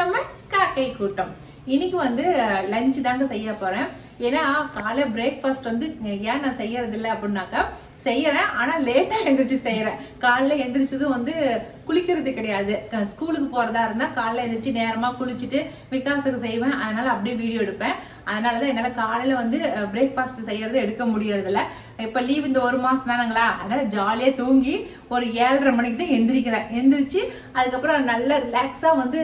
நம்ம காக்கை கூட்டம். இன்னைக்கு வந்து லஞ்ச் தாங்க செய்ய போறேன். ஏன்னா காலை பிரேக்ஃபாஸ்ட் வந்து ஏன் நான் செய்யறது இல்லை அப்படின்னாக்கா செய்யறேன். ஆனா லேட்டா எந்திரிச்சு செய்யறேன். காலைல எந்திரிச்சதும் வந்து குளிக்கிறது கிடையாது. ஸ்கூலுக்கு போறதா இருந்தா காலைல எந்திரிச்சு நேரமா குளிச்சுட்டு விகாசுக்கு செய்வேன். அதனால அப்படியே வீடியோ எடுப்பேன். அதனால தான் என்னால் காலையில் வந்து பிரேக்ஃபாஸ்ட் செய்யறது எடுக்க முடியறதில்ல. இப்போ லீவ் இந்த ஒரு மாதம் தானுங்களா? அதனால் ஜாலியாக தூங்கி ஒரு ஏழரை மணிக்கு தான் எந்திரிக்கிறேன். எந்திரிச்சு அதுக்கப்புறம் நல்ல ரிலாக்ஸாக வந்து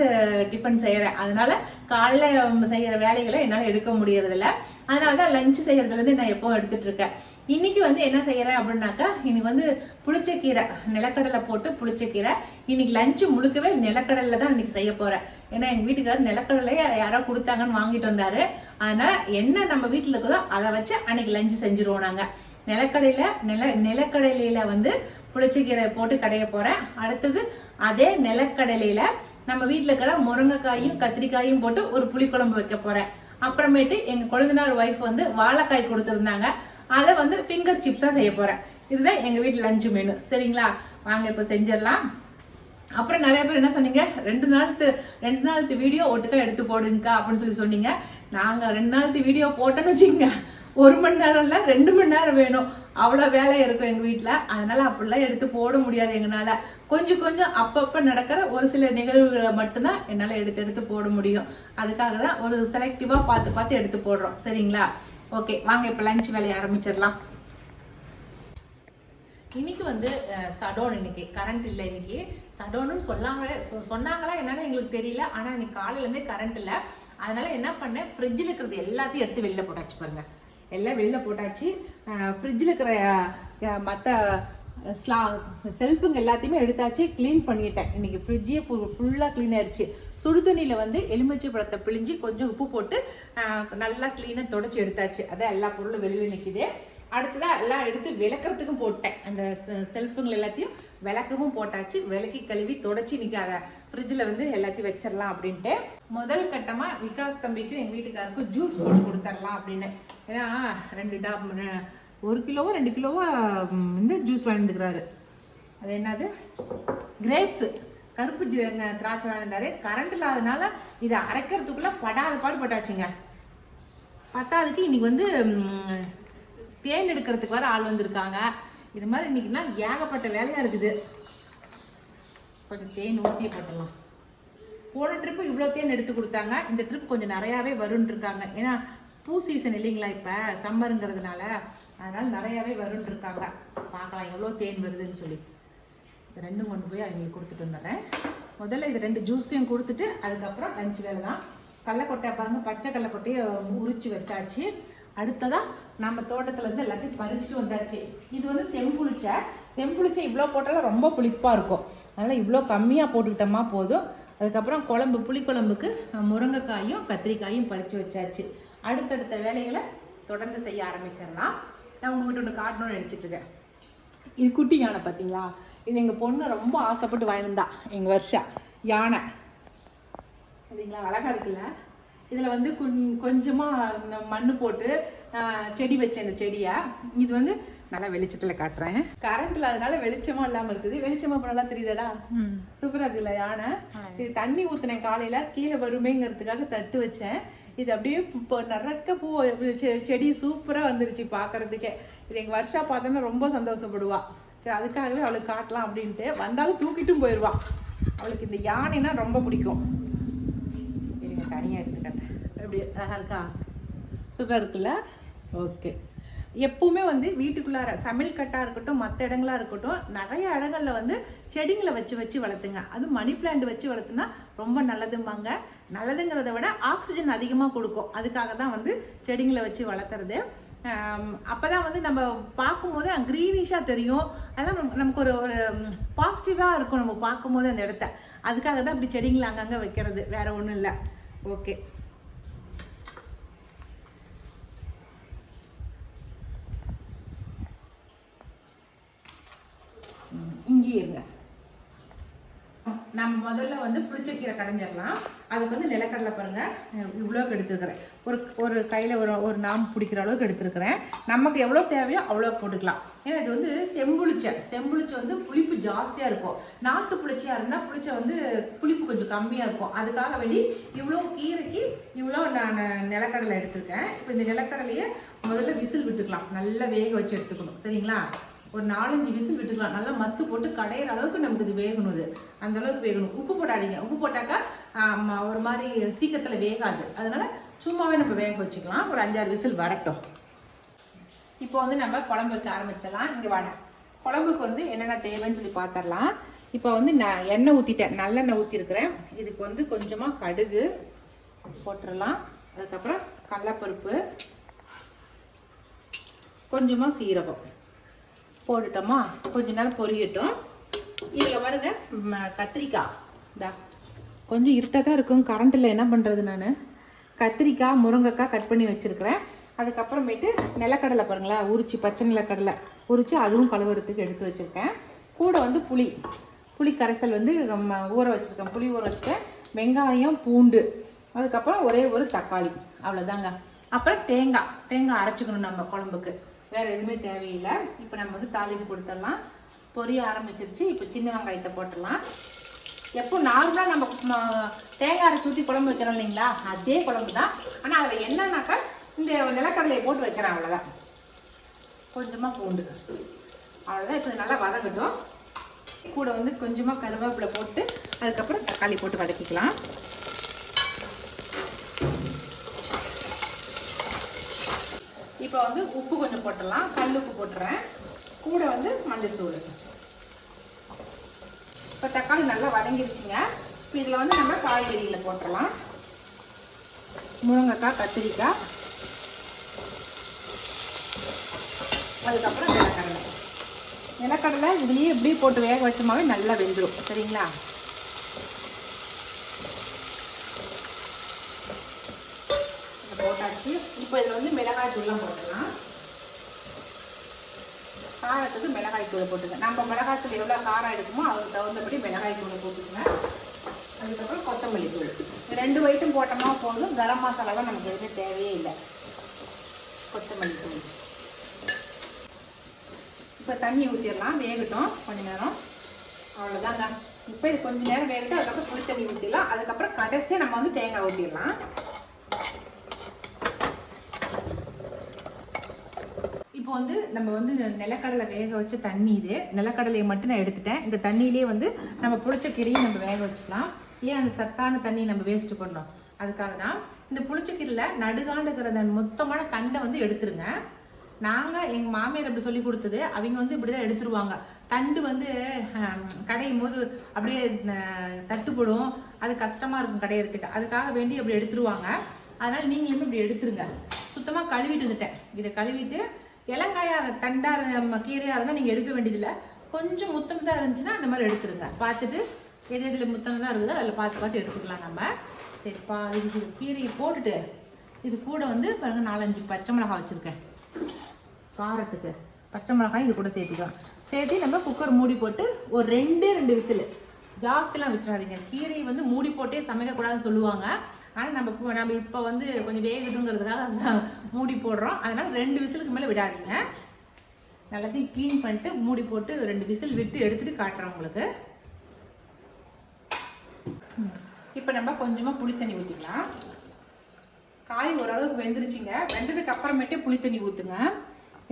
டிஃபன் செய்கிறேன் அதனால் காலையில் செய்கிற வேலைகளை என்னால் எடுக்க முடியறதில்ல. அதனால தான் லஞ்சு செய்கிறதுலேருந்து நான் எப்போ எடுத்துகிட்ருக்கேன் இன்னைக்கு வந்து என்ன செய்யறேன் அப்படின்னாக்கா இன்னைக்கு வந்து புளிச்சக்கீரை நிலக்கடலை போட்டு புளிச்சக்கீரை இன்னைக்கு லஞ்சு முழுக்கவே நிலக்கடலை தான் இன்னைக்கு செய்ய போறேன். ஏன்னா எங்க வீட்டுக்காரர் நிலக்கடலையே யாரோ கொடுத்தாங்கன்னு வாங்கிட்டு வந்தாரு. அதனால என்ன நம்ம வீட்டில் இருக்குதோ அதை வச்சு அன்னைக்கு லஞ்சு செஞ்சுருவோம் நாங்க. நிலக்கடையில நில நிலக்கடலையில வந்து புளிச்சக்கீரை போட்டு கடைய போறேன். அடுத்தது அதே நிலக்கடலையில நம்ம வீட்டில் இருக்கிற முருங்கைக்காயும் கத்திரிக்காயும் போட்டு ஒரு புளிக்குழம்பு வைக்க போறேன். அப்புறமேட்டு எங்க கொழுந்தனார் ஒய்ஃப் வந்து வாழைக்காய் கொடுத்துருந்தாங்க. அதை வந்து ஃபிங்கர் சிப்ஸாக செய்ய போகிறேன் இதுதான் எங்கள் வீட்டு லஞ்சு மெனு சரிங்களா? வாங்க இப்போ செஞ்சிடலாம். அப்புறம் நிறைய பேர் என்ன சொன்னீங்க? ரெண்டு நாளுக்கு ரெண்டு நாளுக்கு வீடியோ ஒட்டுக்கா எடுத்து போடுங்கக்கா அப்படின்னு சொல்லி சொன்னீங்க. நாங்கள் ரெண்டு நாளுக்கு வீடியோ போட்டோன்னு வச்சுக்கோங்க. ஒரு மணி நேரம் இல்லை ரெண்டு மணி நேரம் வேணும். அவ்வளோ வேலை இருக்கும் எங்கள் வீட்டில். அதனால அப்படிலாம் எடுத்து போட முடியாது எங்களால. கொஞ்சம் கொஞ்சம் அப்பப்போ நடக்கிற ஒரு சில நிகழ்வுகளை மட்டும்தான் என்னால் எடுத்து எடுத்து போட முடியும். அதுக்காக தான் ஒரு செலக்டிவாக பார்த்து பார்த்து எடுத்து போடுறோம். சரிங்களா? ஓகே வாங்க இப்போ லஞ்ச் வேலையை ஆரம்பிச்சிடலாம். இன்னைக்கு வந்து சடோன் இன்னைக்கு. கரண்ட் இல்லை இன்னைக்கு. சடோன்னு சொல்லாங்களே சொ- சொன்னாங்களா என்னன்னு எங்களுக்கு தெரியல. ஆனால் இன்னைக்கு காலையிலேருந்தே கரண்ட் இல்லை. அதனால என்ன பண்ணேன் ஃப்ரிட்ஜில் இருக்கிறது எல்லாத்தையும் எடுத்து வெளில போட்டாச்சு பாருங்க. எல்லாம் வெளில போட்டாச்சு. ஃப்ரிட்ஜில் இருக்கிற மற்ற ஸ்லா செல்ஃபுங்க எல்லாத்தையுமே எடுத்தாச்சு க்ளீன் பண்ணிட்டேன். இன்றைக்கி ஃப்ரிட்ஜே ஃபுல் ஃபுல்லாக க்ளீன் ஆயிடுச்சு சுடு தண்ணியில் வந்து எலுமிச்சை பழத்தை பிழிஞ்சு கொஞ்சம் உப்பு போட்டு நல்லா க்ளீனாக தொடச்சி எடுத்தாச்சு. அதான் எல்லா பொருளும் வெளியில் நிற்கிது அடுத்ததாக எல்லாம் எடுத்து விளக்குறதுக்கும் போட்டேன். அந்த செல்ஃபுங்கள் எல்லாத்தையும் விளக்கவும் போட்டாச்சு. விளக்கி கழுவி தொடச்சி நிற்காத ஃப்ரிட்ஜில் வந்து எல்லாத்தையும் வச்சிடலாம் அப்படின்ட்டு. முதல் கட்டமாக விகாஸ் தம்பிக்கும் எங்கள் வீட்டுக்காருக்கும் ஜூஸ் போட்டு கொடுத்துடலாம் அப்படின்னு. ஏன்னா ரெண்டு டா ஒரு கிலோவோ ரெண்டு கிலோவோ இந்த ஜூஸ் வாங்கிட்டுக்கிறாரு அது என்னது? கிரேப்ஸு கருப்பு திராட்சை வாழ்ந்தாரு கரண்ட் இல்லாதனால இதை அரைக்கிறதுக்குள்ள படாத பாடு பட்டாச்சுங்க. பத்தாவதுக்கு இன்னைக்கு வந்து தேன் எடுக்கிறதுக்கு வர ஆள் வந்திருக்காங்க. இது மாதிரி இன்னைக்குன்னா ஏகப்பட்ட வேலையா இருக்குது. கொஞ்சம் தேன் ஊற்றி போட்டுடலாம் போன ட்ரிப்பு இவ்வளோ தேன் எடுத்து கொடுத்தாங்க. இந்த ட்ரிப் கொஞ்சம் நிறையாவே வரும்னு இருக்காங்க. ஏன்னா பூ சீசன் இல்லைங்களா இப்போ? சம்மருங்கிறதுனால அதனால் நிறையாவே வரும்னு இருக்காங்க. பார்க்கலாம் எவ்வளோ தேன் வருதுன்னு சொல்லி. இது ரெண்டும் கொண்டு போய் அவங்களுக்கு கொடுத்துட்டு வந்துடுறேன். முதல்ல இது ரெண்டு ஜூஸையும் கொடுத்துட்டு அதுக்கப்புறம் லஞ்ச் வேலை தான் கடலக்கொட்டை பாருங்கள் பச்சை கடலக்கொட்டையை உரிச்சு வச்சாச்சு. அடுத்ததாக நம்ம தோட்டத்துலேருந்து எல்லாத்தையும் பறிச்சுட்டு வந்தாச்சு. இது வந்து செம்புளிச்சை. செம்புளிச்சை இவ்வளோ போட்டாலும் ரொம்ப புளிப்பாக இருக்கும். அதனால் இவ்வளோ கம்மியாக போட்டுக்கிட்டோமா போதும். அதுக்கப்புறம் குழம்பு புளிக்குழம்புக்கு முருங்கைக்காயும் கத்திரிக்காயும் பறித்து வச்சாச்சு. அடுத்தடுத்த வேலைகளை தொடர்ந்து செய்ய ஆரம்பிச்சிடலாம். நான் உங்ககிட்ட ஒன்று காட்டணும்னு நினச்சிட்டு இருக்கேன். இது குட்டி யானை பார்த்தீங்களா இது எங்கள் பொண்ணு ரொம்ப ஆசைப்பட்டு வாங்கியிருந்தா எங்கள் வருஷா. யானை. சரிங்களா அழகா இருக்குல்ல? இதில் வந்து கொஞ்- கொஞ்சமா இந்த மண்ணு போட்டு செடி வச்சேன் இந்த செடியை இது வந்து நல்லா வெளிச்சத்துல காட்டுறேன். கரண்ட் இல்லாதனால வெளிச்சமா இல்லாம இருக்குது. வெளிச்சமா இப்ப நல்லா தெரியுதடா. சூப்பரா இருக்குல்ல யானை. இது தண்ணி ஊத்துனேன் காலையில கீழே வருமேங்கிறதுக்காக தட்டு வச்சேன். இது அப்படியே இப்போ நிறக்க பூ செ- செடி சூப்பராக வந்துருச்சு பார்க்குறதுக்கே இது எங்கள் வருஷா பார்த்தோன்னா ரொம்ப சந்தோஷப்படுவா. சரி அதுக்காகவே அவளுக்கு காட்டலாம் அப்படின்ட்டு வந்தாலும் தூக்கிட்டும் போயிடுவான் அவளுக்கு இந்த யானைனா ரொம்ப பிடிக்கும். இருங்க தனியாக எடுத்துக்கிட்டேன். எப்படி அழகாக இருக்கா? சூப்பர் இருக்குல்ல? ஓகே எப்பவுமே வந்து வீட்டுக்குள்ளார சமையல் கட்டாக இருக்கட்டும் மற்ற இடங்களா இருக்கட்டும் நிறைய இடங்கள்ல வந்து செடிங்களை வச்சு வச்சு வளர்த்துங்க. அது மணி பிளான்ட் வச்சு வளர்த்துனா ரொம்ப நல்லதும்பாங்க. நல்லதுங்கிறத விட ஆக்சிஜன் அதிகமாக கொடுக்கும். அதுக்காக தான் வந்து செடிங்களை வச்சு வளர்த்துறது அப்போ தான் வந்து நம்ம பார்க்கும்போது க்ரீனிஷாக தெரியும். அதெல்லாம் நமக்கு- நமக்கு ஒரு ஒரு பாசிட்டிவாக இருக்கும் நம்ம பார்க்கும்போது அந்த இடத்த. அதுக்காக தான் இப்படி செடிங்களை அங்கங்கே வைக்கிறது. வேறு ஒன்றும் இல்லை. ஓகே இங்கே இருங்க. நம்ம முதல்ல வந்து புளிச்சக்கீரை கடைஞ்சிடலாம். அதுக்கு வந்து நிலக்கடலை பாருங்கள் இவ்வளோக்கு எடுத்துருக்கிறேன். ஒரு ஒரு கையில் ஒரு ஒரு நாம் பிடிக்கிற அளவுக்கு எடுத்துருக்கிறேன். நமக்கு எவ்வளோ தேவையோ அவ்வளோ போட்டுக்கலாம். ஏன்னா இது வந்து செம்புளிச்சை செம்புளிச்சை வந்து புளிப்பு ஜாஸ்தியாக இருக்கும். நாட்டு புளிச்சையாக இருந்தால் புளிச்சை வந்து புளிப்பு கொஞ்சம் கம்மியாக இருக்கும். அதுக்காக வேண்டி இவ்வளோ கீரைக்கு இவ்வளோ நான் நிலக்கடலை எடுத்துருக்கேன். இப்போ இந்த நிலக்கடலையை முதல்ல விசில் விட்டுக்கலாம். நல்லா வேக வச்சு எடுத்துக்கணும். சரிங்களா? ஒரு நாலஞ்சு விசில் விட்டுக்கலாம். நல்லா மத்து போட்டு கடையிற அளவுக்கு நமக்கு இது வேகணும் இது. அந்த அளவுக்கு வேகணும். உப்பு போடாதீங்க. உப்பு போட்டாக்கா ஒரு மாதிரி சீக்கிரத்தில் வேகாது. அதனால சும்மாவே நம்ம வேக வச்சுக்கலாம். ஒரு அஞ்சாறு விசில் வரட்டும். இப்போ வந்து நம்ம குழம்பு வச்சு ஆரம்பிச்சிடலாம். இங்கே வாங்க. குழம்புக்கு வந்து என்னென்ன தேவைன்னு சொல்லி பார்த்துடலாம் இப்போ வந்து நான் எண்ணெய் ஊற்றிட்டேன் நல்லெண்ணெய் ஊற்றிருக்கிறேன் இதுக்கு வந்து கொஞ்சமாக கடுகு போட்டுடலாம். அதுக்கப்புறம் கடலப்பருப்பு. கொஞ்சமாக சீரகம். போட்டுட்டோமா? கொஞ்ச நேரம் பொரியட்டும். இதில் பாருங்க கத்திரிக்காய். இந்தா. கொஞ்சம் இருட்டாக தான் இருக்கும். கரண்ட்டில் என்ன பண்ணுறது நான்? கத்திரிக்காய் முருங்கைக்காய் கட் பண்ணி வச்சுருக்கிறேன். அதுக்கப்புறமேட்டு நிலக்கடலை பாருங்களேன் உரிச்சு பச்சை நிலக்கடலை உரித்து அதுவும் கழுவுறதுக்கு எடுத்து வச்சுருக்கேன். கூட வந்து புளி. புளி கரைசல் வந்து ஊற வச்சுருக்கேன். புளி ஊற வச்சுட்டேன் வெங்காயம் பூண்டு. அதுக்கப்புறம் ஒரே ஒரு தக்காளி. அவ்வளோதாங்க அப்புறம் தேங்காய். தேங்காய் அரைச்சிக்கணும் நம்ம குழம்புக்கு. வேறு எதுவுமே தேவையில்லை. இப்போ நம்ம வந்து தாளிப்பு கொடுத்துடலாம். பொரிய ஆரம்பிச்சிருச்சு. இப்போ சின்ன வெங்காயத்தை போட்டுடலாம். எப்போ நார்மலாக நம்ம தேங்காய் அரைச்சி ஊற்றி குழம்பு வைக்கிறோம் இல்லைங்களா? அதே குழம்பு தான் ஆனால் அதில் என்னன்னாக்கா இந்த நிலக்கடலையை போட்டு வைக்கிறேன் அவ்வளோதான் கொஞ்சமாக பூண்டு. அவ்வளோதான் இப்போ நல்லா வதங்கட்டும். கூட வந்து கொஞ்சமாக கருவேப்பிலை போட்டு அதுக்கப்புறம் தக்காளி போட்டு வதக்கிக்கலாம். இப்போ வந்து உப்பு கொஞ்சம் போட்டுடலாம். கல் உப்பு போட்டுறேன். கூட வந்து மஞ்சத்தூள். இப்போ தக்காளி நல்லா வதங்கிருச்சுங்க. இப்போ இதில் வந்து நம்ம காய்கறியில் போட்டுடலாம். முருங்கைக்காய் கத்திரிக்காய். அதுக்கப்புறம் நிலக்கடலை. நிலக்கடலை இதுலேயே இப்படி போட்டு வேக வச்சோமாவே நல்லா வெந்துடும் சரிங்களா இதை போட்டாச்சு இப்போ இதில் வந்து மிளகாய் தூள்லாம் போட்டுக்கலாம். காரத்துக்கு மிளகாய் தூள் போட்டுக்கலாம் நம்ம மிளகாய் தூள் எவ்வளோ காரம் எடுக்குமோ அதுக்கு தகுந்தபடி மிளகாய் தூளை போட்டுக்கங்க. அதுக்கப்புறம் கொத்தமல்லி தூள். ரெண்டு வயிட்டும் போட்டோம்னா போதும். கரம் மசாலாலாம் நமக்கு எதுவுமே தேவையே இல்லை. கொத்தமல்லி தூள். இப்போ தண்ணி ஊற்றிடலாம் வேகட்டும். கொஞ்ச நேரம். அவ்வளோதாங்க இப்போ இது கொஞ்சம் நேரம் வேகட்டும். அதுக்கப்புறம் புளி தண்ணி ஊற்றிடலாம் அதுக்கப்புறம் கடைசியாக நம்ம வந்து தேங்காய் ஊற்றிடலாம் இப்போ வந்து நம்ம வந்து நிலக்கடலை வேக வச்ச தண்ணி இது. நிலக்கடலையை மட்டும் நான் எடுத்துட்டேன். இந்த தண்ணியிலே வந்து நம்ம புளிச்ச கீரையும் நம்ம வேக வச்சுக்கலாம். ஏன் அந்த சத்தான தண்ணி நம்ம வேஸ்ட் பண்ணோம்? அதுக்காக தான் இந்த புளிச்சக்கீரையில் நடுகாண்டு அந்த மொத்தமான தண்டை வந்து எடுத்துருங்க. நாங்கள் எங்கள் மாமியார் அப்படி சொல்லி கொடுத்தது. அவங்க வந்து இப்படி தான் எடுத்துருவாங்க. தண்டு வந்து கடையும் போது அப்படியே தட்டுப்படும். அது கஷ்டமாக இருக்கும் கடையிறதுக்கு அதுக்காக வேண்டி அப்படி எடுத்துருவாங்க. அதனால் நீங்களுமே இப்படி எடுத்துருங்க. சுத்தமாக கழுவிட்டு வந்துட்டேன். இதை கழுவிட்டு இளங்காயா தண்டா நம்ம கீரையாக இருந்தால் நீங்கள் எடுக்க வேண்டியதில்லை. கொஞ்சம் முத்தம் இருந்துச்சுன்னா அந்த மாதிரி எடுத்துருங்க. பார்த்துட்டு எது எதில் முத்தம் இருக்குதோ அதில் பார்த்து பார்த்து எடுத்துக்கலாம் நம்ம. சரிப்பா இது கீரையை போட்டுட்டு இது கூட வந்து பாருங்க நாலஞ்சு பச்சை மிளகாய் வச்சுருக்கேன். காரத்துக்கு பச்சை மிளகாய் இது கூட சேர்த்துக்கலாம். சேர்த்து நம்ம குக்கர் மூடி போட்டு ஒரு ரெண்டே ரெண்டு விசில். ஜாஸ்திலாம் விட்டுறாதீங்க. கீரையை வந்து மூடி போட்டே சமைக்கக்கூடாதுன்னு சொல்லுவாங்க. ஆனால் நம்ம இப்போ நம்ம இப்போ வந்து கொஞ்சம் வேகட்டுங்கிறதுக்காக மூடி போடுறோம். அதனால் ரெண்டு விசிலுக்கு மேலே விடாதீங்க. எல்லாத்தையும் க்ளீன் பண்ணிட்டு மூடி போட்டு ரெண்டு விசில் விட்டு எடுத்துட்டு காட்டுறேன் உங்களுக்கு. இப்போ நம்ம கொஞ்சமாக புளி தண்ணி ஊற்றிக்கலாம் காய் ஓரளவுக்கு வெந்துருச்சுங்க. வெந்ததுக்கு அப்புறமேட்டே புளி தண்ணி ஊற்றுங்க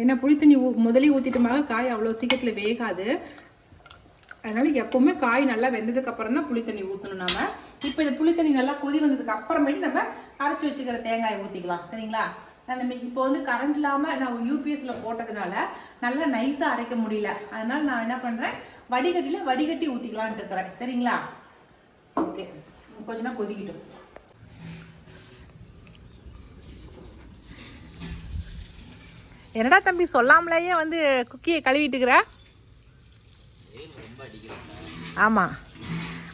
ஏன்னா புளி தண்ணி ஊ முதலே ஊற்றிட்டோமாக காய் அவ்வளோ சீக்கிரத்தில் வேகாது. அதனால் எப்போவுமே காய் நல்லா வெந்ததுக்கு அப்புறம் தான் புளி தண்ணி ஊற்றணும் நம்ம இப்போ இந்த புளி தண்ணி நல்லா கொதி வந்ததுக்கு அப்புறமேட்டு நம்ம அரைச்சி வச்சுக்கிற தேங்காயை ஊற்றிக்கலாம் சரிங்களா? அந்த இப்போ வந்து கரண்ட் இல்லாமல் நான் யூபிஎஸ்ல போட்டதுனால நல்லா நைஸாக அரைக்க முடியல. அதனால நான் என்ன பண்ணுறேன் வடிகட்டியில் வடிகட்டி ஊற்றிக்கலான்ட்டு இருக்கிறேன். சரிங்களா? ஓகே. கொஞ்ச நேரம் கொதிக்கிட்டோம். என்னடா தம்பி சொல்லாமலேயே வந்து குக்கியை கழுவிட்டுக்கிற ஆமாம்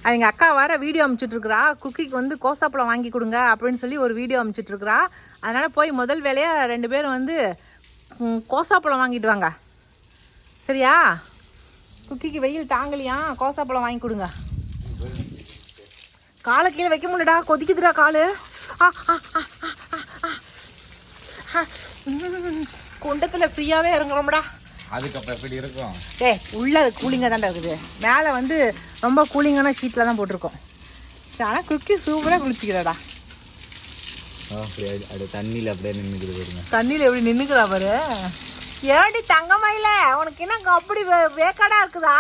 அவங்க அக்கா வர வீடியோ அனுப்பிச்சுட்ருக்குறா குக்கிக்கு வந்து கோசாப்பழம் வாங்கி கொடுங்க அப்படின்னு சொல்லி ஒரு வீடியோ அனுப்பிச்சுட்ருக்குறா அதனால் போய் முதல் வேலையாக ரெண்டு பேரும் வந்து கோசாப்பழம் வாங்கிட்டு வாங்க. சரியா? குக்கிக்கு வெயில் தாங்கலையா? கோசாப்பழம் வாங்கி கொடுங்க. காலை கீழே வைக்க முடியலடா. கொதிக்குதுடா காலு. குண்டத்தில் ஃப்ரீயாகவே இறங்குறோம்டா. அதுக்கப்புறம் எப்படி இருக்கும்? ஏய் உள்ள கூலிங்காக தான்டா இருக்குது. மேலே வந்து ரொம்ப கூலிங்கான ஷீட்டில் தான் போட்டிருக்கோம். ஆனால் குக்கி சூப்பராக குளிச்சிக்கிறடா அப்படியே தண்ணியில் அப்படியே நின்றுக்குது பாருங்க. தண்ணியில் எப்படி நின்றுக்குதா பாரு? ஏடி தங்கமயில? உனக்கு என்ன அப்படி வேக்காடா இருக்குதா?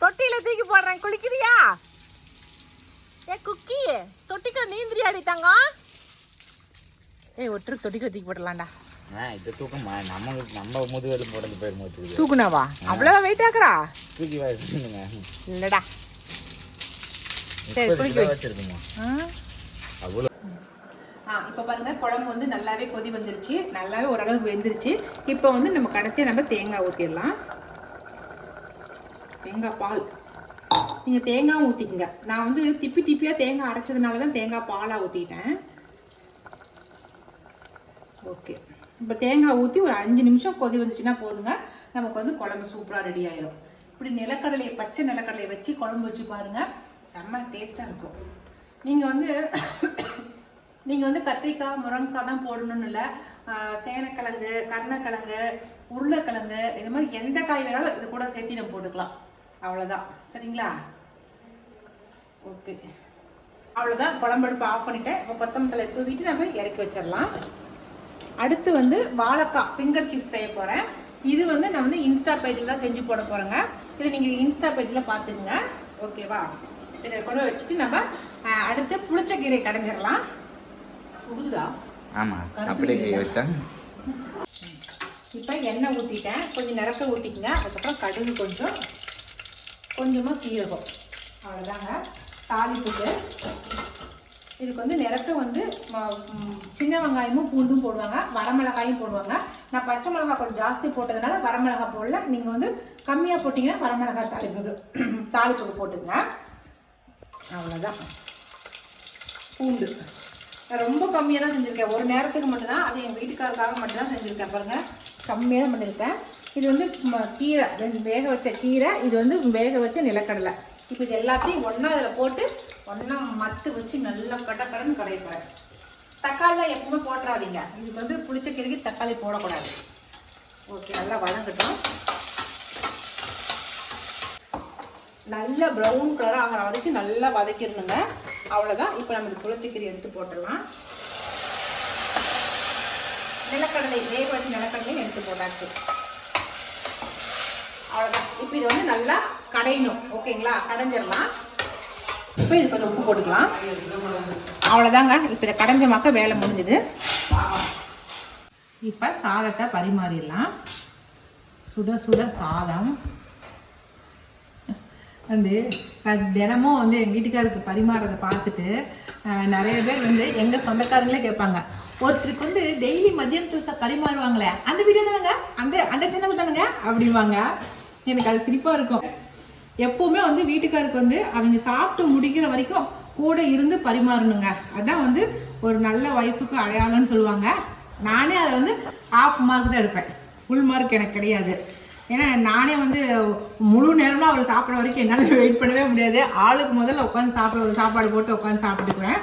தொட்டியில தூக்கி போடுறேன். குளிக்கிறியா? ஏ குக்கி தொட்டிக்க நீந்திரியாடி தங்கம்? ஏய் ஒட்டுருக்கு தொட்டிக்க தூக்கி போடலாம்டா இது தூக்கமா? நம்ம நம்ம முதுகெலும் தூக்குனாவா? அவ்வளோ வெயிட் ஆக்குறா? தூக்கி வச்சுருங்க. இல்லடா. சரி, குளிக்க. வச்சிருக்குமா? அவ்வளோ. ஆ இப்போ குழம்பு வந்து நல்லாவே கொதி வந்துருச்சு. நல்லாவே ஓரளவுக்கு வெந்துருச்சு. இப்போ வந்து நம்ம கடைசியாக நம்ம தேங்காய் ஊற்றிடலாம் தேங்காய் பால். நீங்கள் தேங்காய் ஊற்றிக்கங்க நான் வந்து திப்பி திப்பியாக தேங்காய் அரைச்சதுனால தான் தேங்காய் பாலாக ஊற்றிட்டேன் ஓகே. இப்போ தேங்காய் ஊற்றி ஒரு அஞ்சு நிமிஷம் கொதி வந்துச்சுன்னா போதுங்க. நமக்கு வந்து குழம்பு சூப்பராக ரெடி ஆயிரும். இப்படி நிலக்கடலையை பச்சை நிலக்கடலையை வச்சு குழம்பு வச்சு பாருங்க. செம்ம டேஸ்ட்டாக இருக்கும். நீங்கள் வந்து நீங்கள் வந்து கத்திரிக்காய் முருங்கைக்காய் தான் போடணும்னு இல்லை. சேனக்கிழங்கு கருணக்கிழங்கு உருளைக்கிழங்கு இது மாதிரி எந்த காய் வேணாலும் இது கூட சேர்த்து நம்ம போட்டுக்கலாம். அவ்வளோதான் சரிங்களா? ஓகே அவ்வளோதான் குழம்படுப்பு ஆஃப் பண்ணிட்டேன். இப்போ கொத்தமல்லி தூவிட்டு நம்ம இறக்கி வச்சிடலாம். அடுத்து வந்து வாழைக்காய் ஃபிங்கர் சிப்ஸ் செய்ய போகிறேன் இது வந்து நான் வந்து இன்ஸ்டா பேஜில் தான் செஞ்சு போட போகிறேங்க இது நீங்கள் இன்ஸ்டா பேஜில் பார்த்துக்குங்க. ஓகேவா இதை கொண்டு வச்சுட்டு நம்ம அடுத்து புளிச்சக்கீரை கடைஞ்சிடலாம். சுடுதா? ஆமாம் அப்படியே வச்சா. இப்போ எண்ணெய் ஊற்றிட்டேன் கொஞ்சம் நிறக்க ஊற்றிக்கங்க அதுக்கப்புறம் கடுகு கொஞ்சம் கொஞ்சமாக சீரகம். அவ்வளோதாங்க தாளிப்புக்கு. இதுக்கு வந்து நிறக்க வந்து சின்ன வெங்காயமும் பூண்டும் போடுவாங்க வரமிளகாயும் போடுவாங்க. நான் பச்சை மிளகாய் கொஞ்சம் ஜாஸ்தி போட்டதுனால வரமிளகாய் போடல. நீங்கள் வந்து கம்மியாக போட்டிங்கன்னா வரமிளகாய் தாளிப்புக்கு தாளிப்புக்கு போட்டுங்க அவ்வளோதான் பூண்டு. நான் ரொம்ப கம்மியாக தான் செஞ்சுருக்கேன். ஒரு நேரத்துக்கு மட்டும்தான் அது எங்கள் வீட்டுக்காரருக்காக மட்டும்தான் செஞ்சுருக்கேன் பாருங்கள் கம்மியாக தான் பண்ணியிருக்கேன். இது வந்து ம- கீரை ரெண்டு வேக வச்ச கீரை இது வந்து வேக வச்ச நிலக்கடலை. இப்போ இது எல்லாத்தையும் ஒன்றா அதில் போட்டு ஒன்றா மத்து வச்சு நல்லா கட்ட கடன்னு தக்காளிலாம் எப்பவுமே போட்டுறாதீங்க. இதுக்கு வந்து புளிச்ச கீரைக்கு தக்காளி போடக்கூடாது. ஓகே நல்லா வதங்கட்டும். நல்ல ப்ரௌன் கலர் ஆகிற வரைக்கும் நல்லா வதக்கிடணுங்க. அவ்வளோதான் இப்போ நம்ம இந்த புளிச்சக்கீரை எடுத்து போட்டுடலாம். நிலக்கடலை வேக வச்சு நிலக்கடலையும் எடுத்து போட்டாச்சு. அவ்வளோதான் இப்போ இது வந்து நல்லா கடையணும். ஓகேங்களா? கடைஞ்சிடலாம். இப்போ இது கொஞ்சம் உப்பு போட்டுக்கலாம். அவ்வளோதாங்க இப்போ இதை கடைஞ்ச மக்க வேலை முடிஞ்சுது. இப்போ சாதத்தை பரிமாறிடலாம். சுட சுட சாதம். வந்து தினமும் வந்து எங்கள் வீட்டுக்காருக்கு பரிமாறதை பார்த்துட்டு நிறைய பேர் வந்து எங்கள் சொந்தக்காரங்களே கேட்பாங்க ஒருத்தருக்கு வந்து டெய்லி மதியானத்தில் பரிமாறுவாங்களே அந்த வீடியோ தானேங்க? அந்த அந்த சேனல் தானேங்க? அப்படிம்பாங்க. எனக்கு அது சிரிப்பாக இருக்கும். எப்போவுமே வந்து வீட்டுக்காருக்கு வந்து அவங்க சாப்பிட்டு முடிக்கிற வரைக்கும் கூட இருந்து பரிமாறணுங்க. அதான் வந்து ஒரு நல்ல ஒய்ஃபுக்கு அடையாளம்னு சொல்லுவாங்க. நானே அதில் வந்து ஆஃப் மார்க் தான் எடுப்பேன். ஃபுல் மார்க் எனக்கு கிடையாது. ஏன்னா நானே வந்து முழு நேரமாக அவர் சாப்பிட்ற வரைக்கும் என்னால் வெயிட் பண்ணவே முடியாது. ஆளுக்கு முதல்ல உட்காந்து சாப்பிட சாப்பாடு போட்டு உட்காந்து சாப்பிட்டுக்குவேன்.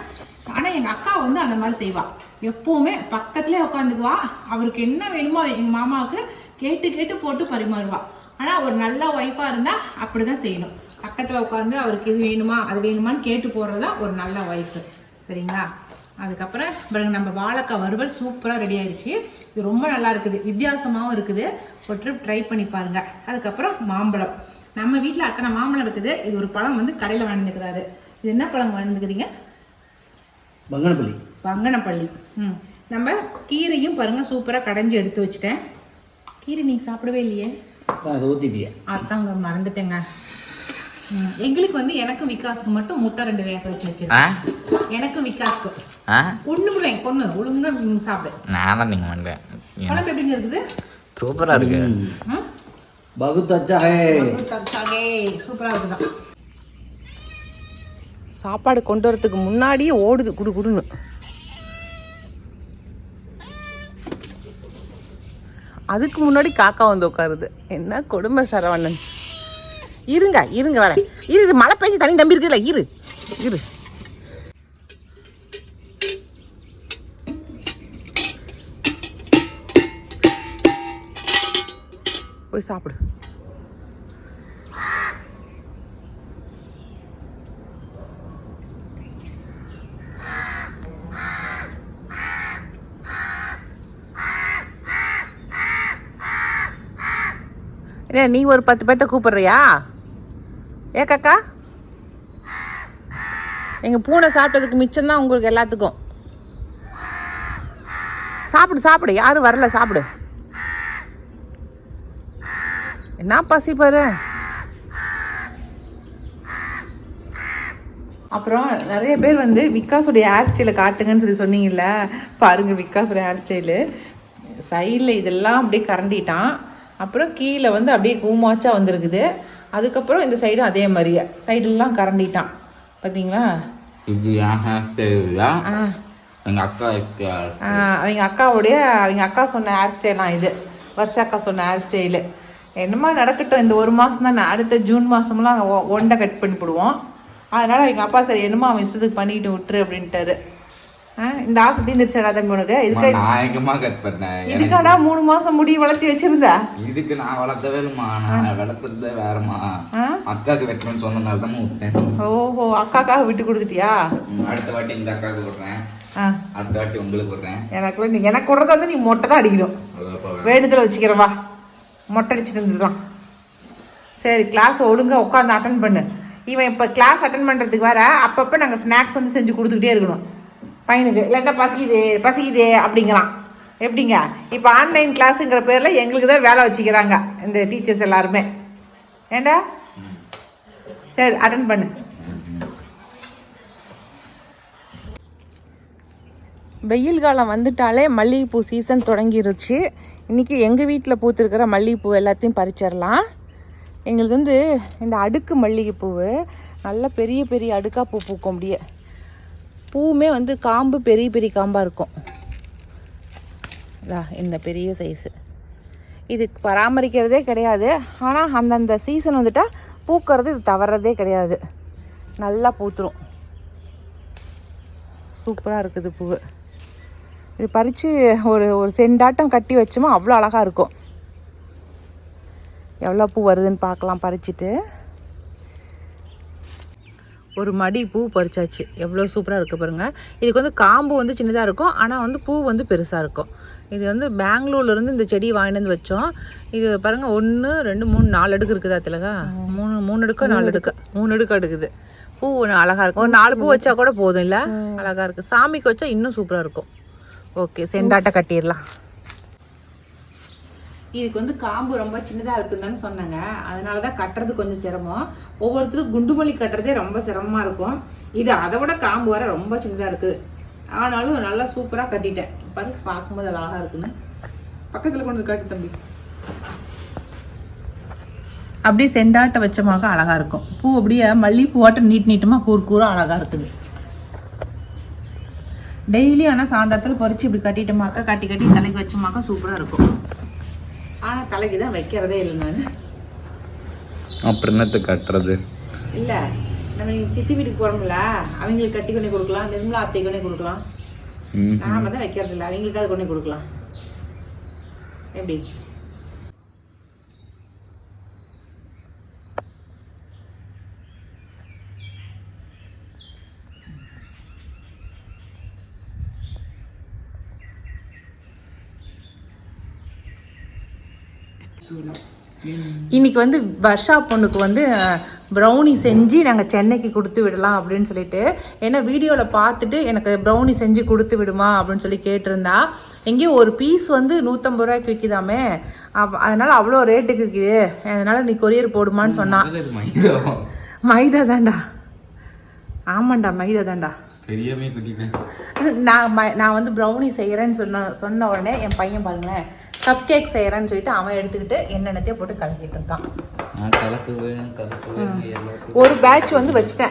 ஆனால் எங்கள் அக்கா வந்து அந்த மாதிரி செய்வா. எப்போவுமே பக்கத்துலேயே உட்காந்துக்குவா அவருக்கு என்ன வேணுமோ எங்கள் மாமாவுக்கு கேட்டு கேட்டு போட்டு பரிமாறுவா. ஆனால் ஒரு நல்ல ஒய்ஃபாக இருந்தால் அப்படி தான் செய்யணும். பக்கத்தில் உட்காந்து அவருக்கு இது வேணுமா அது வேணுமான்னு கேட்டு போடுறது தான் ஒரு நல்ல ஒய்ஃபு சரிங்களா? அதுக்கப்புறம் பிறகு நம்ம வாழைக்காய் வறுவல் சூப்பராக ரெடி ஆயிடுச்சு. இது ரொம்ப நல்லா இருக்குது. வித்தியாசமாகவும் இருக்குது. ஒரு ட்ரிப் ட்ரை பண்ணி பாருங்கள் அதுக்கப்புறம் மாம்பழம். நம்ம வீட்டில் அத்தனை மாம்பழம் இருக்குது. இது ஒரு பழம் வந்து கடையில் வாழ்ந்துக்கிறாரு இது என்ன பழம் வாழ்ந்துக்கிறீங்க பங்கனப்பள்ளி வங்கனப்பள்ளி. ம். நம்ம கீரையும் பாருங்க சூப்பராக கடைஞ்சி எடுத்து வச்சுட்டேன். கீரை நீங்கள் சாப்பிடவே இல்லையே. அதை ஊற்றிட்டியே அதாங்க மறந்துட்டேங்க. எங்களுக்கு வந்து எனக்கும் விகாஸுக்கு மட்டும் முட்டை ரெண்டு வேக வச்சு வச்சிருக்கேன். எனக்கும் விகாஸுக்கு. ஆ? ஒண்ணு முடுவேன் கொண்ணு ஒழுங்கா சாப்பிடு. நான் தான் நீங்கள் பண்ணுறேன் குழம்பு எப்படிங்க இருக்குது சூப்பராக இருக்கு. ம்? பகுத் அச்சா ஹே சூப்பரா இருக்குதான். சாப்பாடு கொண்டு வரதுக்கு முன்னாடியே ஓடுது குடு குடுன்னு. அதுக்கு முன்னாடி காக்கா வந்து உட்காருது. என்ன கொடுமை சரவணன். இருங்க இருங்க வரேன். இரு இது மழை பெஞ்சு தண்ணி நம்பி இருக்குதுல்ல இரு. இரு. போய் சாப்பிடு. என்ன நீ ஒரு பத்து பேர்த்த கூப்பிடுறியா? ஏ கக்கா? எங்கள் பூனை சாப்பிட்டதுக்கு மிச்சம் தான் உங்களுக்கு எல்லாத்துக்கும். சாப்பிடு சாப்பிடு. யாரும் வரல சாப்பிடு. என்ன பசி பாரு? அப்புறம் நிறைய பேர் வந்து விக்காஸுடைய ஹேர் ஸ்டைலை காட்டுங்கன்னு சொல்லி சொன்னீங்கல்ல. பாருங்கள் விக்காஸுடைய ஹேர் ஸ்டைலு சைடில் இதெல்லாம் அப்படியே கரண்டிட்டான். அப்புறம் கீழே வந்து அப்படியே கூமாச்சா வந்திருக்குது. அதுக்கப்புறம் இந்த சைடும் அதே மாதிரியே. சைடெல்லாம் கரண்டிட்டான். பார்த்தீங்களா இது எங்கள் அக்கா அவங்க அக்காவுடைய அவங்க அக்கா சொன்ன ஹேர் ஸ்டைலாம் இது. வருஷா அக்கா சொன்ன ஹேர் ஸ்டைலு என்னமா நடக்கட்டும் இந்த ஒரு மாதம் தானே. அடுத்த ஜூன் மாதம்லாம் ஒண்டை கட் பண்ணி போடுவோம். அதனால் எங்கள் அப்பா சரி என்னமோ அவன் இஷ்டத்துக்கு பண்ணிக்கிட்டு விட்டுரு அப்படின்ட்டாரு. இந்த ஆசை தீர்ந்துருச்சாடா தம்பி உனக்கு. இதுக்கு எங்கம்மா கட் பண்ணேன். இதுக்காடா மூணு மாதம் முடி வளர்த்தி வச்சிருந்தா? இதுக்கு நான் வளர்த்தவே இல்லைம்மா. நான் வளர்த்ததே வேறம்மா. ஆ. அக்காவுக்கு வெட்டணும்னு சொன்னனால தான் விட்டேன். ஓஹோ அக்காக்காக விட்டு கொடுத்துட்டியா? அடுத்த வாட்டி இந்த அக்காவுக்கு விடுறேன். அடுத்த வாட்டி உங்களுக்கு விடுறேன். எனக்கு நீ எனக்கு கொடுறதா வந்து நீ மொட்டை தான் அடிக்கணும். வேண்டுதல் வச்சுக்கிறவா மொட்டை அடிச்சுட்டு இருந்துடலாம் சரி கிளாஸ் ஒழுங்கா உட்காந்து அட்டன் பண்ணு. இவன் இப்போ கிளாஸ் அட்டன் பண்ணுறதுக்கு வேற அப்பப்போ நாங்கள் ஸ்நாக்ஸ் வந்து செஞ்சு கொடுத்துக்கிட்டே இருக்கணும். பையனுக்கு இல்லாட்டா பசிக்குது பசிக்குது அப்படிங்கிறான். எப்படிங்க? இப்போ ஆன்லைன் கிளாஸுங்கிற பேரில் எங்களுக்கு தான் வேலை வச்சுக்கிறாங்க இந்த டீச்சர்ஸ் எல்லாருமே. ஏண்டா? சரி அட்டன் பண்ணு. வெயில் காலம் வந்துட்டாலே மல்லிகைப்பூ சீசன் தொடங்கிருச்சு. இன்றைக்கி எங்கள் வீட்டில் பூத்திருக்கிற மல்லிகைப்பூ எல்லாத்தையும் பறிச்சிடலாம். எங்களுக்கு வந்து இந்த அடுக்கு மல்லிகைப்பூ நல்ல பெரிய பெரிய அடுக்காக பூ பூக்கும் அப்படியே. பூவுமே வந்து காம்பு பெரிய பெரிய காம்பாக இருக்கும். இந்த பெரிய சைஸு இது பராமரிக்கிறதே கிடையாது. ஆனால் அந்தந்த சீசன் வந்துட்டால் பூக்கிறது இது தவறதே கிடையாது. நல்லா பூத்துரும். சூப்பராக இருக்குது பூவு. இது பறித்து ஒரு ஒரு செண்டாட்டம் கட்டி வச்சோமா அவ்வளோ அழகாக இருக்கும். எவ்வளோ பூ வருதுன்னு பார்க்கலாம் பறிச்சுட்டு. ஒரு மடி பூ பறிச்சாச்சு. எவ்வளோ சூப்பராக இருக்குது பாருங்கள் இதுக்கு வந்து காம்பு வந்து சின்னதாக இருக்கும். ஆனால் வந்து பூ வந்து பெருசாக இருக்கும். இது வந்து பெங்களூர்லேருந்து இந்த செடி வாங்கிட்டு வந்து வச்சோம். இது பாருங்கள் ஒன்று ரெண்டு மூணு நாலு அடுக்கு இருக்குதா திலகா? மூணு மூணு அடுக்கா நாலு அடுக்கா? மூணு அடுக்கு அடுக்குது. பூ அழகாக இருக்கும். ஒரு நாலு பூ வச்சா கூட போதும் இல்லை? அழகாக இருக்குது சாமிக்கு வச்சா இன்னும் சூப்பராக இருக்கும். ஓகே செண்டாட்டை கட்டிடலாம். இதுக்கு வந்து காம்பு ரொம்ப சின்னதாக இருக்குதுன்னு சொன்னாங்க. அதனால தான் கட்டுறது கொஞ்சம் சிரமம். ஒவ்வொருத்தரும் குண்டுமல்லி கட்டுறதே ரொம்ப சிரமமாக இருக்கும். இது அதை விட காம்பு வர ரொம்ப சின்னதாக இருக்குது ஆனாலும் நல்லா சூப்பராக கட்டிட்டேன். பாரு பார்க்கும்போது அழகாக இருக்குன்னு. பக்கத்தில் கொண்டு வந்து காட்டு தம்பி. அப்படியே செண்டாட்டை வச்சமாக அழகாக இருக்கும். பூ அப்படியே மல்லிகைப்பூவாட்டம் நீட் நீட்டமாக கூறு கூறாக அழகாக இருக்குது. டெய்லி ஆனால் சாயந்தரத்தில் பறித்து இப்படி கட்டிட்டோமாக்கா கட்டி கட்டி தலைக்கு வச்சோமாக்கா சூப்பராக இருக்கும். ஆனால் தலைக்கு தான் வைக்கிறதே இல்லை நான். அப்புறம் என்னத்தை கட்டுறது? இல்லை நம்ம நீங்கள் சித்தி வீட்டுக்கு போகிறோம்ல அவங்களுக்கு கட்டி கொண்டு கொடுக்கலாம் நிர்மலா அத்தை கொண்டு கொடுக்கலாம். நாம தான் வைக்கிறது இல்லை அவங்களுக்கு அது கொண்டு கொடுக்கலாம். எப்படி? இன்னைக்கு வந்து வர்ஷா பொண்ணுக்கு வந்து ப்ரௌனி செஞ்சு நாங்கள் சென்னைக்கு கொடுத்து விடலாம் அப்படின்னு சொல்லிட்டு ஏன்னா வீடியோவில் பார்த்துட்டு எனக்கு ப்ரௌனி செஞ்சு கொடுத்து விடுமா அப்படின்னு சொல்லி கேட்டிருந்தா எங்கேயோ ஒரு பீஸ் வந்து நூற்றம்பது ரூபாய்க்கு விற்கிதாமே அப்ப அதனால அவ்வளோ ரேட்டுக்கு விற்கிது அதனால நீ கொரியர் போடுமான்னு சொன்னான் மைதா மைதா. தான்டா ஆமாண்டா மைதா தான்டா தெரியாமே குட்டிட்டேன் நான் ம- நான் வந்து ப்ரௌனி செய்கிறேன்னு சொன்ன சொன்ன உடனே என் பையன் பாருங்களேன் கப் கேக் செய்கிறேன்னு சொல்லிட்டு அவன் எடுத்துக்கிட்டு என்னென்னத்தையும் போட்டு கலக்கிட்டு இருக்கான். நான் கலக்குவேன் கலக்குவேன் எல்லாத்தையும் ஒரு பேட்ச் வந்து வச்சுட்டேன்.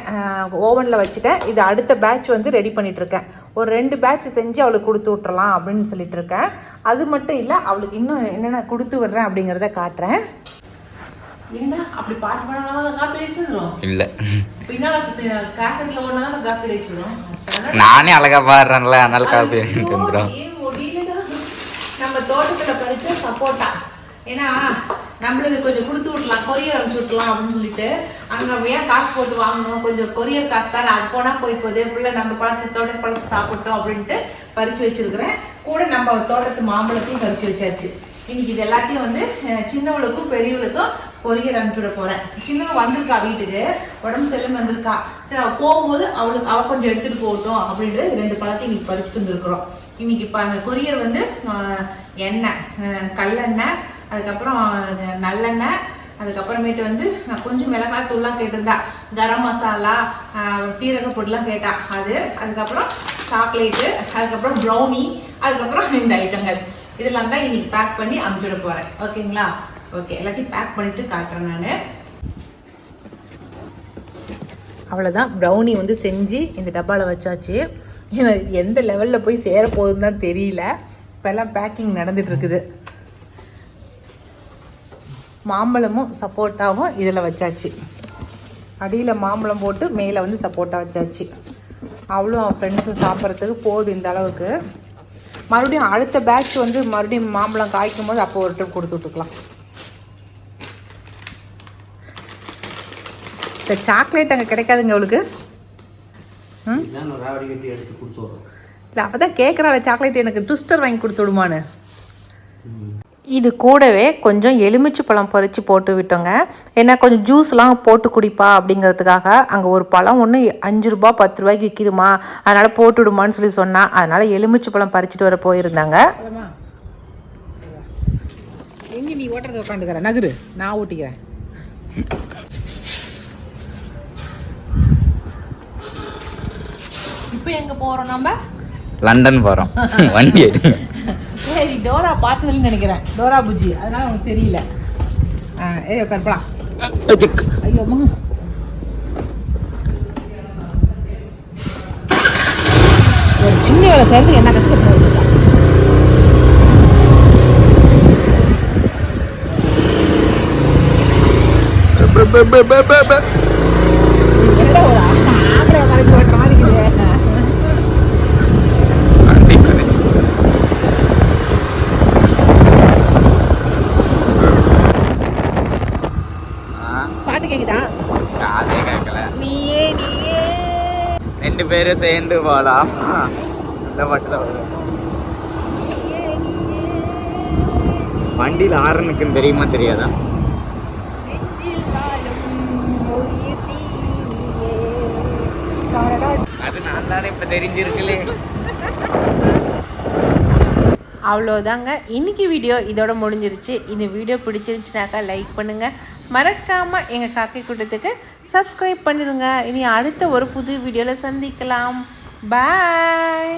ஓவனில் வச்சுட்டேன். இது அடுத்த பேட்ச் வந்து ரெடி பண்ணிட்டு இருக்கேன். ஒரு ரெண்டு பேட்ச் செஞ்சு அவளுக்கு கொடுத்து விட்றலாம் அப்படின்னு சொல்லிட்டு இருக்கேன். அது மட்டும் இல்லை அவளுக்கு இன்னும் என்னென்ன கொடுத்து விடுறேன் அப்படிங்கிறத காட்டுறேன். இல்லை. நானே அழகா பாடுறேன்ல அதனால காப்பி வந்துடும். நம்ம தோட்டத்துல பறிச்ச சப்போட்டா. ஏன்னா நம்மளுக்கு கொஞ்சம் கொடுத்து விடலாம் கொரியர் அனுப்பிச்சு விடலாம் அப்படின்னு சொல்லிட்டு அங்க ஏன் காசு போட்டு வாங்கணும்? கொஞ்சம் கொரியர் காசு தானே அது போனா போயிட்டு போகுது. பிள்ளை நம்ம பழத்தை தோட்ட பழத்தை சாப்பிட்டோம் அப்படின்ட்டு பறிச்சு வச்சிருக்கிறேன். கூட நம்ம தோட்டத்து மாம்பழத்தையும் பறிச்சு வச்சாச்சு. இன்னைக்கு இது எல்லாத்தையும் வந்து சின்னவளுக்கும் பெரியவளுக்கும் கொரியர் அனுப்பிச்சு விட போறேன். சின்னவ வந்திருக்கா வீட்டுக்கு? உடம்பு செல்லும் வந்திருக்கா. சரி அவள் போகும்போது அவளுக்கு அவ கொஞ்சம் எடுத்துட்டு போகட்டும் அப்படின்ட்டு ரெண்டு பழத்தை இன்னைக்கு பறிச்சுட்டு தந்துருக்குறோம் இன்னைக்கு இப்போ அந்த கொரியர் வந்து எண்ணெய் கல்லெண்ணெய் அதுக்கப்புறம் நல்லெண்ணெய் அதுக்கப்புறமேட்டு வந்து கொஞ்சம் மிளகாய் தூள்லாம் கேட்டிருந்தா. கரம் மசாலா சீரக பொடிலாம் கேட்டா. அது அதுக்கப்புறம் சாக்லேட்டு அதுக்கப்புறம் ப்ரௌனி அதுக்கப்புறம் இந்த ஐட்டங்கள். இதெல்லாம் தான் இன்னைக்கு பேக் பண்ணி அமுச்சுட போகிறேன் ஓகேங்களா? ஓகே எல்லாத்தையும் பேக் பண்ணிட்டு காட்டுறேன் நான். அவ்வளோதான் ப்ரௌனி வந்து செஞ்சு இந்த டப்பாவில் வச்சாச்சு. ஏன்னா எந்த லெவலில் போய் சேர போகுதுன்னு தான் தெரியல. இப்போல்லாம் பேக்கிங் நடந்துகிட்ருக்குது மாம்பழமும் சப்போட்டாவும் இதில் வச்சாச்சு. அடியில் மாம்பழம் போட்டு மேலே வந்து சப்போட்டா வச்சாச்சு. அவ்வளோ அவன் ஃப்ரெண்ட்ஸும் சாப்பிட்றதுக்கு போகுது இந்த அளவுக்கு. மறுபடியும் அடுத்த பேட்ச் வந்து மறுபடியும் மாம்பழம் காய்க்கும் போது அப்போ ஒரு ட்ரிப் கொடுத்து விட்டுக்கலாம். இந்த சாக்லேட் அங்கே கிடைக்காதுங்க அவளுக்கு இல்லை அப்போ தான் கேட்குறாள் சாக்லேட் எனக்கு ட்விஸ்டர் வாங்கி கொடுத்து விடுமான்னு. இது கூடவே கொஞ்சம் எலுமிச்சை பழம் பறித்து போட்டு விட்டோங்க. ஏன்னா கொஞ்சம் ஜூஸ்லாம் போட்டு குடிப்பா அப்படிங்கிறதுக்காக அங்கே ஒரு பழம் ஒன்று அஞ்சு ரூபா பத்து ரூபாய்க்கு விற்கிதுமா அதனால் போட்டு விடுமான்னு சொல்லி சொன்னா அதனால் எலுமிச்சை பழம் பறிச்சுட்டு வர போயிருந்தாங்க. எங்கே நீ ஓட்டுறத உட்காந்துக்கிற? நகரு நான் ஊட்டிக்கிறேன் இப்போ எங்கே போகிறோம் நம்ம? லண்டன் போறோம். வண்டி எடுங்க. சரி டோரா பார்த்ததுன்னு நினைக்கிறேன். டோரா புஜ்ஜி அதனால உனக்கு தெரியல. ஏய் கற்பலாம் ஐயோ அம்மா. ஒரு சின்ன வேலை சேர்ந்து என்ன கற்றுக்க போகுது எல்லாம் ஒரு ஆம்பளை மறைச்சு ஓட்டுற மாதிரி இருக்குது வண்டி வருது. ஆ, பாட்டு கேக்குதா? காதே கேட்கல நீயே நீயே. ரெண்டு பேரும் சேர்ந்து போகலாம் இந்த தான் வரும். வண்டியில் ஆரனுக்குன்னு தெரியுமா தெரியாதா? அது நான் தானே இப்போ தெரிஞ்சிருக்கலே. அவ்வளோதாங்க இன்னைக்கு வீடியோ இதோட முடிஞ்சிருச்சு. இந்த வீடியோ பிடிச்சிருந்துச்சுனாக்கா லைக் பண்ணுங்கள் மறக்காமல் எங்கள் காக்கை கூட்டத்துக்கு சப்ஸ்கிரைப் பண்ணிடுங்க. இனி அடுத்த ஒரு புது வீடியோவில் சந்திக்கலாம். பாய்